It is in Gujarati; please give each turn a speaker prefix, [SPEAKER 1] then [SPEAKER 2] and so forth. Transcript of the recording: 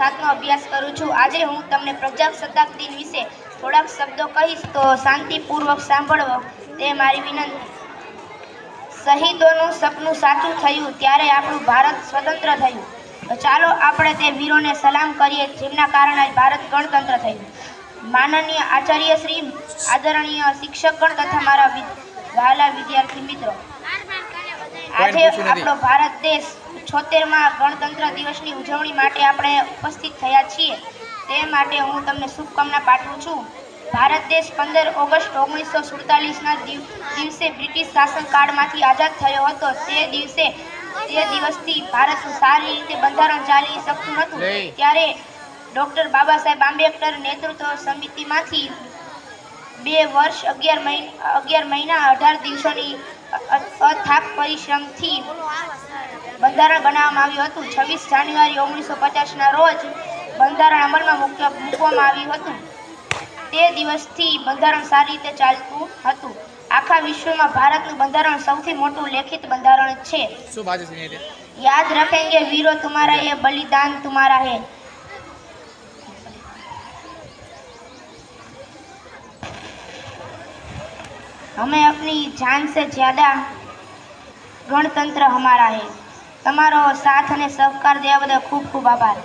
[SPEAKER 1] સાતનો અભ્યાસ કરું છું. આજે હું તમને પ્રજાસત્તાક દિન વિશે થોડાક શબ્દો કહીશ તો શાંતિપૂર્વક સાંભળવો. તે મારી વિનંતી. શહીદોનું સપનું સાચું થયું ત્યારે આપણું ભારત સ્વતંત્ર થયું. ચાલો આપણે તે વીરોને સલામ કરીએ જેમના કારણે ભારત ગણતંત્ર થયું. માનનીય આચાર્ય શ્રી આદરણીય શિક્ષકગણ તથા મારા વહાલા વિદ્યાર્થી મિત્રો આજે આપણો ભારત દેશ છોતેરમાં ગણતંત્ર દિવસની ઉજવણી માટે આપણે ઉપસ્થિત થયા છીએ. તે માટે હું તમને શુભકામના પાઠવું છું. ભારત દેશ પંદર ઓગસ્ટ ઓગણીસો સુડતાલીસના દિવસે બ્રિટિશ શાસનકાળમાંથી આઝાદ થયો હતો. તે દિવસે તે દિવસથી ભારતનું સારી રીતે બંધારણ ચાલી શકતું નહોતું. ત્યારે ડૉક્ટર બાબા સાહેબ આંબેડકર નેતૃત્વ સમિતિમાંથી બે વર્ષ અગિયાર મહિના અગિયાર મહિના અઢાર દિવસોની અ- અ- અથાગ પરિશ્રમથી બંધારણ બનાવવામાં આવ્યું હતું છવ્વીસ જાન્યુઆરી ઓગણીસો પચાસના રોજ બંધારણ અમલમાં મૂક- મૂકવામાં આવ્યું હતું તે દિવસથી બંધારણ સારી રીતે ચાલતું હતું આખા વિશ્વમાં ભારતનું બંધારણ સૌથી મોટું લેખિત બંધારણ છે
[SPEAKER 2] શું બાજુ છે અહીંયા
[SPEAKER 1] याद रखेंगे वीरों तुम्हारा ये बलिदान तुम्हारा है हमें अपनी जान से ज्यादा ગણતંત્ર હમારા હે. તમારો સાથ અને સહકાર દેવા બદલ ખૂબ ખૂબ આભાર.